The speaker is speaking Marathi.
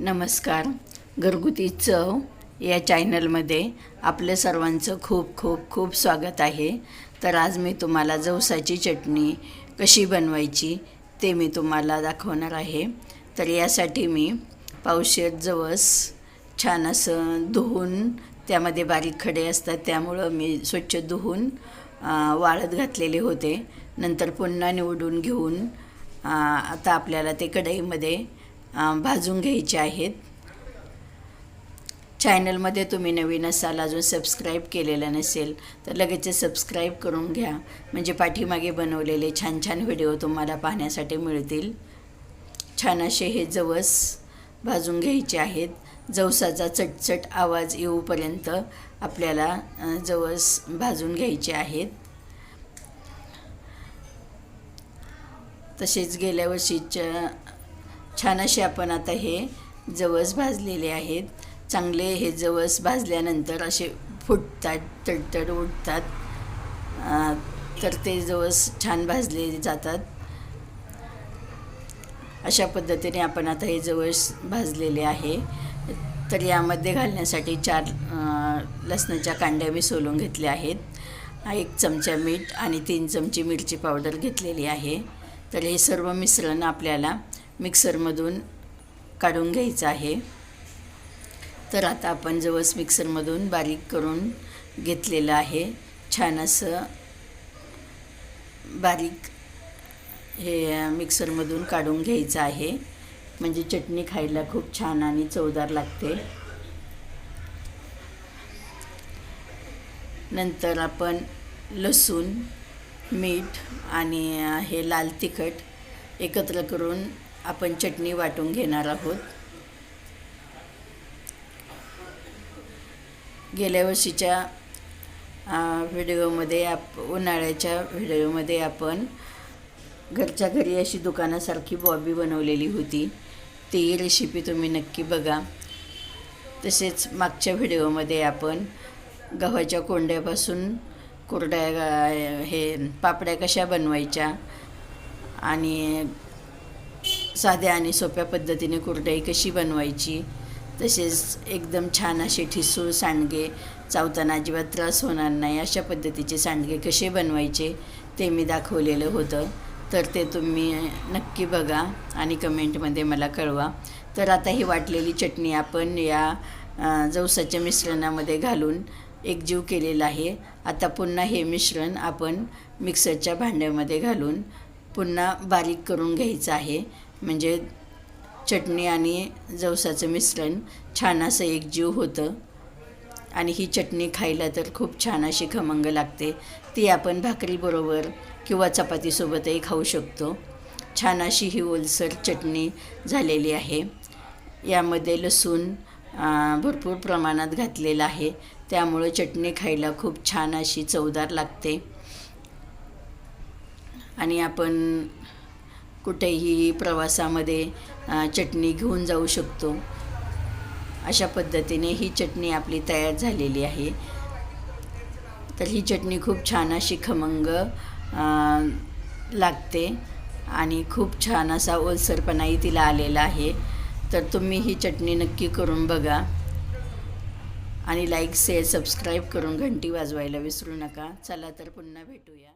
नमस्कार. घरगुती चव या चॅनलमध्ये आपल्या सर्वांचं खूप खूप खूप स्वागत आहे. तर आज मी तुम्हाला जवसाची चटणी कशी बनवायची ते मी तुम्हाला दाखवणार आहे. तर यासाठी मी पावशेर जवस छान असं धुवून त्यामध्ये बारीक खडे असतात त्यामुळं मी स्वच्छ धुवून वाळत घातलेले होते. नंतर पुन्हा निवडून घेऊन आता आपल्याला ते कढईमध्ये भाजून घ्यायचे आहेत. चॅनलमध्ये तुम्ही नवीन असाल अजून सबस्क्राईब केलेलं नसेल तर लगेच सबस्क्राईब करून घ्या. म्हणजे पाठीमागे बनवलेले छान छान व्हिडिओ तुम्हाला पाहण्यासाठी मिळतील. छान असे हे जवस भाजून घ्यायचे आहेत. जवसाचा चटचट आवाज येऊपर्यंत आपल्याला जवस भाजून घ्यायचे आहेत. तसेच गेल्या वर्षीच्या छान असे आपण आता हे जवस भाजलेले आहेत. चांगले हे जवस भाजल्यानंतर असे फुटतात तडतड उठतात तर ते जवस छान भाजले जातात. अशा पद्धतीने आपण आता हे जवस भाजलेले आहे. तर यामध्ये घालण्यासाठी चार लसणाच्या कांड्या मी सोलून घेतल्या आहेत. एक चमचा मीठ आणि तीन चमची मिरची पावडर घेतलेली आहे. तर हे सर्व मिश्रण आपल्याला मिक्सरमधून काढून घ्यायचं आहे. तर आता आपण जवस मिक्सरमधून बारीक करून घेतलेलं आहे. छान असं बारीक हे मिक्सरमधून काढून घ्यायचं आहे. म्हणजे चटणी खायला खूप छान आणि चवदार लागते. नंतर आपण लसूण मीठ आणि हे लाल तिखट एकत्र करून आपण चटणी वाटून घेणार आहोत. गेल्या वर्षीच्या व्हिडिओमध्ये आप उन्हाळ्याच्या व्हिडिओमध्ये आपण घरच्या घरी अशी दुकानासारखी बॉबी बनवलेली होती. ती रेसिपी तुम्ही नक्की बघा. तसेच मागच्या व्हिडिओमध्ये आपण गव्हाच्या कोंड्यापासून कोरड्या गा- हे पापड्या कशा बनवायच्या आणि साध्या आणि सोप्या पद्धतीने कुरडई कशी बनवायची तसेच एकदम छान असे ठिसूळ सांडगे चावताना अजिबात त्रास होणार नाही अशा पद्धतीचे सांडगे कसे बनवायचे ते मी दाखवलेलं होतं. तर ते तुम्ही नक्की बघा आणि कमेंटमध्ये मला कळवा. तर आता ही वाटलेली चटणी आपण या जवसाच्या मिश्रणामध्ये घालून एकजीव केलेला आहे. आता पुन्हा हे मिश्रण आपण मिक्सरच्या भांड्यामध्ये घालून पुन्हा बारीक करून घ्यायचं आहे. म्हणजे चटणी आणि जवसाचं मिश्रण छान असं एकजीव होतं. आणि ही चटणी खायला तर खूप छान अशी खमंग लागते. ती आपण भाकरीबरोबर किंवा चपातीसोबतही खाऊ शकतो. छान अशी ही ओलसर चटणी झालेली आहे. यामध्ये लसूण भरपूर प्रमाणात घातलेलं आहे. त्यामुळे चटणी खायला खूप छान अशी चवदार लागते. आणि आपण कुठेही प्रवासामध्ये चटणी घेऊन जाऊ शकतो. अशा पद्धतीने ही चटणी आपली तयार झालेली आहे. तर ही चटणी खूप छान अशी खमंग लागते आणि खूप छान असा ओलसरपणाही तिला आलेला आहे. तर तुम्ही ही चटणी नक्की करून बघा आणि लाईक शेअर सबस्क्राईब करून घंटी वाजवायला विसरू नका. चला तर पुन्हा भेटूया.